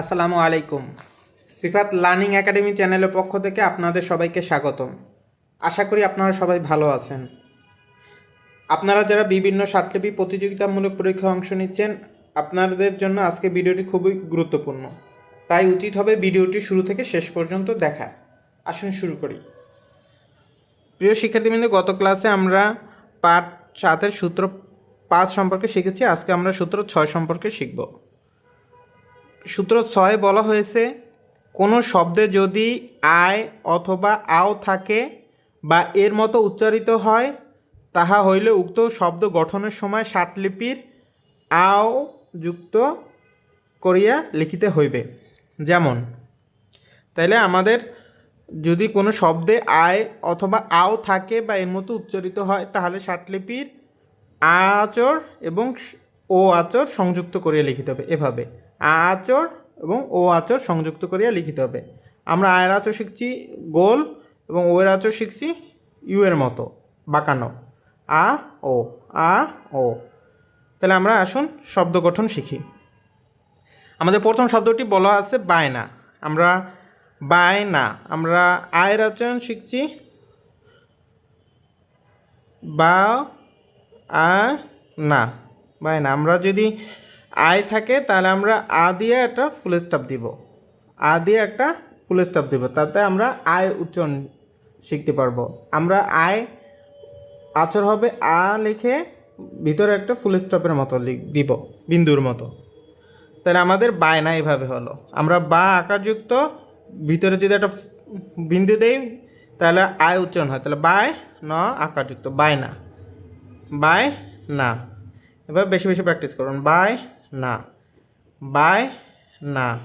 আসসালামু আলাইকুম। সিফাত learning academy চ্যানেলের পক্ষ থেকে আপনাদের সবাইকে স্বাগতম। আশা করি আপনারা সবাই ভালো আছেন। আপনারা যারা বিভিন্ন সাতলিপি প্রতিযোগিতামূলক পরীক্ষায় অংশ নিচ্ছেন, আপনাদের জন্য আজকে ভিডিওটি খুবই গুরুত্বপূর্ণ। তাই উচিত হবে ভিডিওটি শুরু থেকে শেষ পর্যন্ত দেখা। আসুন শুরু করি। প্রিয় শিক্ষার্থীবৃন্দ, গত ক্লাসে আমরা পাঠ সাতের সূত্র পাঁচ সম্পর্কে শিখেছি। আজকে আমরা সূত্র ছয় সম্পর্কে শিখব। সূত্র ছয় বলা হয়েছে, কোনো শব্দে যদি আয় অথবা আও থাকে বা এর মতো উচ্চারিত হয়, তাহা হইলে উক্ত শব্দ গঠনের সময় ষাটলিপির আও যুক্ত করিয়া লিখিতে হইবে। যেমন, তাইলে আমাদের যদি কোনো শব্দে আয় অথবা আও থাকে বা এর মতো উচ্চারিত হয়, তাহলে ষাটলিপির আ আচর এবং ও আচর সংযুক্ত করিয়া লিখিতে হবে। এভাবে। আ আচর এবং ও আচর সংযুক্ত করিয়া লিখিতে হবে। আমরা আয়ের আচর শিখছি গোল এবং ও এর আচর শিখছি ইউ এর মতো, বাঁকানো। আ, ও আ, ও। তাহলে আমরা আসুন শব্দ গঠন শিখি। আমাদের প্রথম শব্দটি বলা আছে বায়না। আমরা বায়না, আমরা আয়ের আচরণ শিখছি বা, আ, না। বায়না, আমরা যদি আয় থাকে, তাহলে আমরা আ দিয়ে একটা ফুল স্টপ দিব। আ দিয়ে একটা ফুল স্টপ দিব, তাতে আমরা আয় উচ্চারণ শিখতে পারব। আমরা আয় আচর হবে, আ লিখে ভিতরে একটা ফুল স্টপের মতো দিব, বিন্দুর মতো। তাহলে আমাদের বায়না এভাবে হলো। আমরা বা আকারযুক্ত, ভিতরে যদি একটা বিন্দু দেই, তাহলে আয় উচ্চারণ হয়। তাহলে বায় ন আকারযুক্ত বায়না বাই না। এবার বেশি বেশি প্র্যাকটিস করুন। বাই না। বাই না।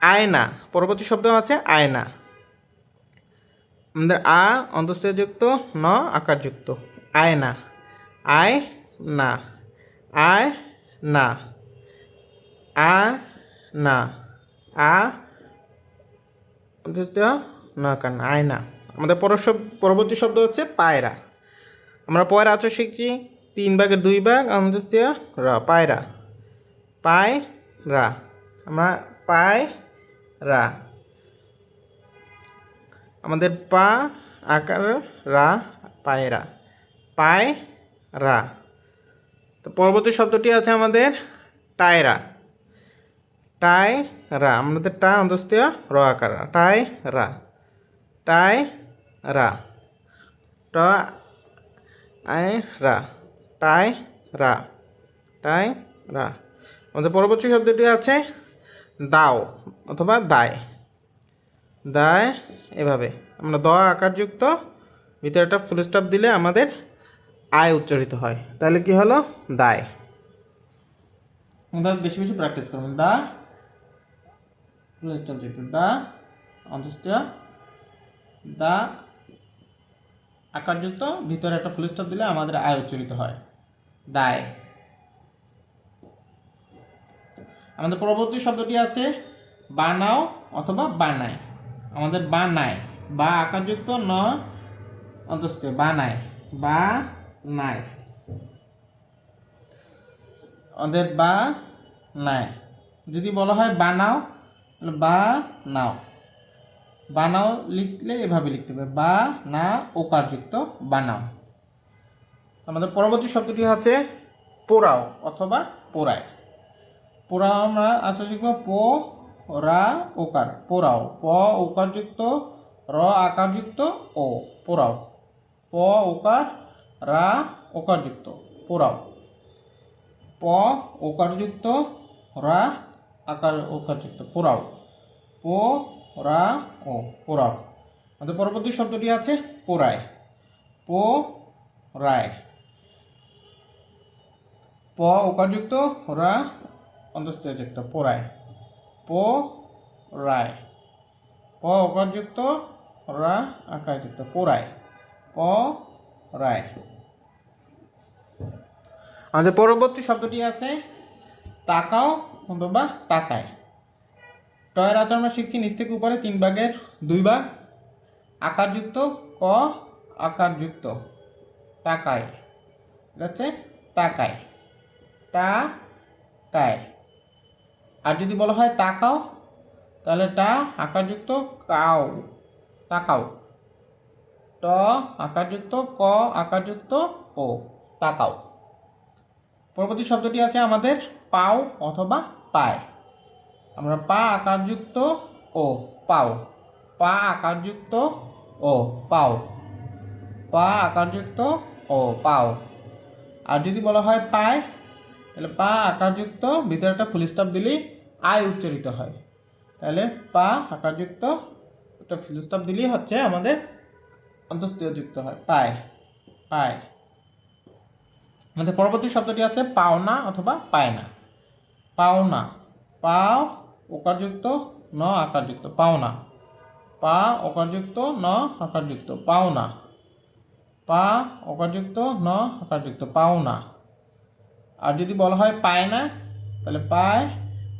আয়না। পরবর্তী শব্দ আছে আয়না। আমাদের আ অন্তস্থযুক্ত ন আকারযুক্ত। আয়না। আয় না। আয় না। আ না। আ না আয়না। আমাদের পরশ- পরবর্তী শব্দ হচ্ছে পায়রা। আমরা পয়রা আচর শিখছি। তিন ভাগের দুই ভাগ অন্তস্থীয় র পায়রা পায় রা। আমরা পায় রা। আমাদের পা, আকার, রা পায়রা পায় রা। তো পরবর্তী শব্দটি আছে আমাদের টায়রা টাই রা। আমাদের টা অন্তস্থীয় র আকার টাই রা। টাই রা। ট আয় রা। টাই রা টাই রা। আমাদের পরবর্তী শব্দটি আছে দাও অথবা দায়। দায় এভাবে। আমরা দ আকারযুক্ত, ভিতরে একটা ফুল স্টপ দিলে আমাদের আয় উচ্চারিত হয়। তাহলে কি হলো? দায়। এভাবে বেশি বেশি প্র্যাকটিস করুন দা ফুল স্টপ যুক্ত দা, অন্তস্থ, দা আকারযুক্ত, ভিতরে একটা ফুল স্টপ দিলে আমাদের আয় উচ্চারিত হয়। দায়। আমাদের পরবর্তী শব্দটি আছে বানাও অথবা বানায়। আমাদের বানায়। বা আকারযুক্ত ন অন্তস্থ। বানায়। বা নাই আমাদের বা নাই যদি বলা হয় বানাও বা নাও বানাও লিখলে এভাবে লিখতে হবে। বা না ওকারযুক্ত বানাও। আমাদের পরবর্তী শব্দটি হচ্ছে পোড়াও অথবা পোড়ায়। পোড়াও আমরা আচ্ছা শিখব, পো, রা, ওকার। পোড়াও। প, ওকারযুক্ত, র, আকারযুক্ত, ও। পোড়াও। প, ওকার, রা, ওকারযুক্ত। পোড়াও। প, ওকারযুক্ত, রা, আকার, ওকারযুক্ত। পোড়াও। পো, রা, ও। পোড়াও। আমাদের পরবর্তী শব্দটি আছে পোড়ায়। পো, রায়। প ওকারযুক্ত রা অন্তস্থযুক্ত পোড়ায় পো রায় প ওকারযুক্ত রা আকারযুক্ত পোড়ায় প রায় আমাদের পরবর্তী শব্দটি আছে তাকাও অথবা তাকায় টয়ের আচার আমরা শিখছি নিচ থেকে উপরে তিন ভাগের দুই ভাগ। আকারযুক্ত, ক, আকারযুক্ত। তাকায় এটা হচ্ছে তাকায় টা কায়। আর যদি বলা হয় তাকাও তাহলে টা আকারযুক্ত কাও তাকাও ট আকারযুক্ত, ক আকারযুক্ত, ও তাকাও পরবর্তী শব্দটি আছে আমাদের পাও অথবা পায়। আমরা পা আকারযুক্ত, ও, পাও। পা আকারযুক্ত, ও, পাও। পা আকারযুক্ত, ও, পাও। আর যদি বলা হয় পায় তাহলে পা আকারযুক্ত, ভিতরে একটা ফুল স্টপ দিলেই আয় উচ্চারিত হয়। তাহলে পা আকারযুক্ত, একটা ফুল স্টপ দিলেই হচ্ছে আমাদের অন্তস্থীয় যুক্ত হয়। পায় পায়। আমাদের পরবর্তী শব্দটি আছে পাওনা অথবা পায়না। পাওনা, পাও ওকারযুক্ত ন আকারযুক্ত, পাওনা। পা ওকারযুক্ত ন আকারযুক্ত, পাওনা। পা অকারযুক্ত, ন আকারযুক্ত, পাওনা। আর যদি বলা হয় পায় না, তাহলে পায়,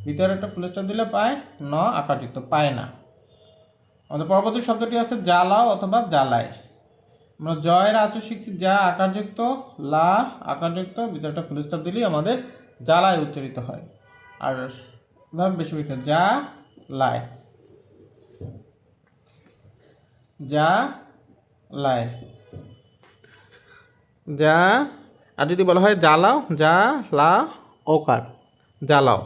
ভিতরে একটা ফুল স্টপ দিলে পায়, ন আকারযুক্ত পায় না। আমাদের পরবর্তী শব্দটি আছে জ্বালাও অথবা জ্বালায়। আমরা জয়ের আচর শিখছি যা আকারযুক্ত, লা আকারযুক্ত, ভিতরে একটা ফুল স্টপ দিলেই আমাদের জ্বালায় উচ্চারিত হয়। আর ভাবে বেশি বেশি যা লায় যা লায় যা আর যদি বলা হয় জ্বালাও, যা, লা, ওকার, জ্বালাও।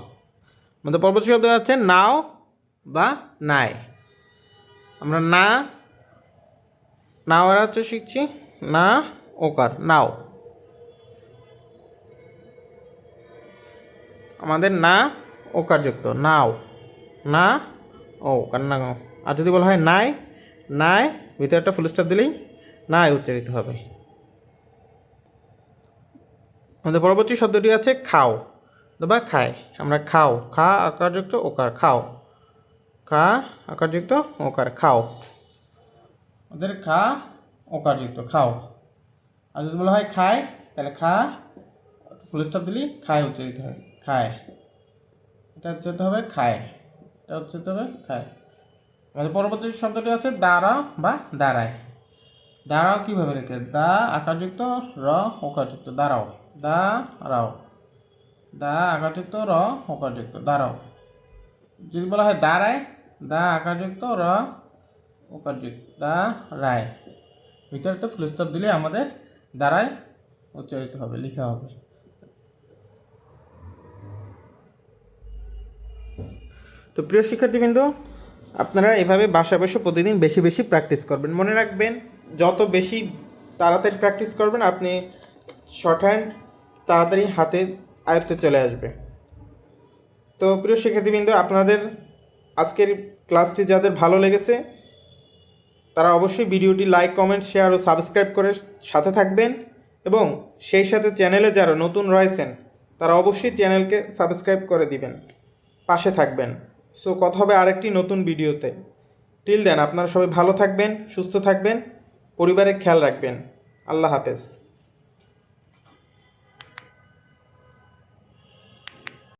আমাদের পরবর্তী শব্দ আছে নাও বা নাই। আমরা না, নাওয়ার হচ্ছে শিখছি, না, ওকার, নাও। আমাদের না, ওকার যুক্ত, নাও, না, ও কার না আর যদি বলা হয় নাই নাই, ভিতরে একটা ফুল স্টপ দিলেই নাই উচ্চারিত হবে। আমাদের পরবর্তী শব্দটি আছে খাও বা খায়। আমরা খাও। খা আকারযুক্ত ওকার, খাও। খা আকারযুক্ত ওকার, খাও। আমাদের খা ওকারযুক্ত, খাও। আর যদি বলা হয় খায়, তাহলে খা ফুল স্টপ দিলি, খায় উচ্চারিত হয়। খায়। এটা উচ্চারিত হবে খায়। এটা উচ্চারিত হবে খায়। আমাদের পরবর্তী শব্দটি আছে দাঁড়া বা দাঁড়ায় দাঁড়াও কীভাবে রেখে? দা আকারযুক্ত, র ওকারযুক্ত দাঁড়াও। দা, রাও। দা আকারযুক্ত, র ওকারযুক্ত দাঁড়াও। যদি বলা হয় দাঁড়ায়, দা আকারযুক্ত, র ওকারযুক্ত দা রায় ভিতরে একটা ফুল স্টপ দিলে আমাদের দাঁড়ায় উচ্চারিত হবে, লেখা হবে। তো প্রিয় শিক্ষার্থীবৃন্দ, আপনারা এভাবে বাসা বসে প্রতিদিন বেশি বেশি প্র্যাকটিস করবেন। মনে রাখবেন যত বেশি তাড়াতাড়ি প্র্যাকটিস করবেন, আপনি শর্ট হ্যান্ড তাড়াতাড়ি হাতে আয়ত্তে চলে আসবে। তো প্রিয় শিক্ষার্থীবৃন্দ, আপনাদের আজকের ক্লাসটি যাদের ভালো লেগেছে, তারা অবশ্যই ভিডিওটি লাইক কমেন্ট শেয়ার ও সাবস্ক্রাইব করে সাথে থাকবেন এবং সেই সাথে চ্যানেলে যারা নতুন রয়েছেন, তারা অবশ্যই চ্যানেলকে সাবস্ক্রাইব করে দিবেন, পাশে থাকবেন। সো কথা হবে আরেকটি নতুন ভিডিওতে। টিল দেন আপনারা সবাই ভালো থাকবেন, সুস্থ থাকবেন। পরিবারের খেয়াল রাখবেন। আল্লাহ হাফেজ।